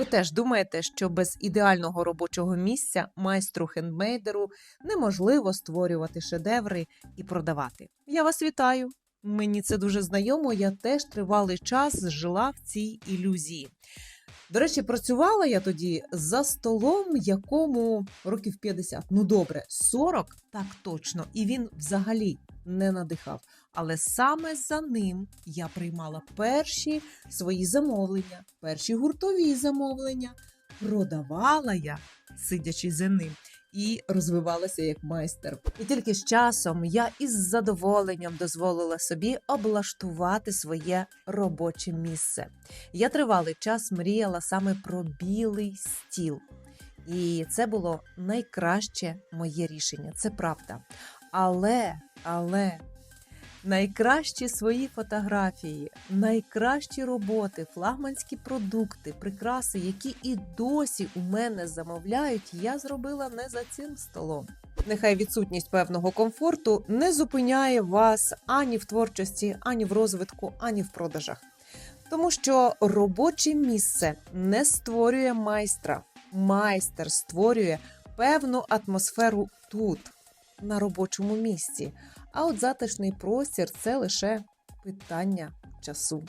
Ви теж думаєте, що без ідеального робочого місця майстру хендмейдеру неможливо створювати шедеври і продавати. Я вас вітаю! Мені це дуже знайомо. Я теж тривалий час жила в цій ілюзії. До речі, працювала я тоді за столом, якому років 50, ну добре, 40, так точно, і він взагалі не надихав. Але саме за ним я приймала перші свої замовлення, перші гуртові замовлення. Продавала я, сидячи за ним, і розвивалася як майстер. І тільки з часом я із задоволенням дозволила собі облаштувати своє робоче місце. Я тривалий час мріяла саме про білий стіл. І це було найкраще моє рішення, це правда. Але, але найкращі свої фотографії, найкращі роботи, флагманські продукти, прикраси, які і досі у мене замовляють, я зробила не за цим столом. Нехай відсутність певного комфорту не зупиняє вас ані в творчості, ані в розвитку, ані в продажах. Тому що робоче місце не створює майстра. Майстер створює певну атмосферу тут, на робочому місці. А от затишний простір це лише питання часу.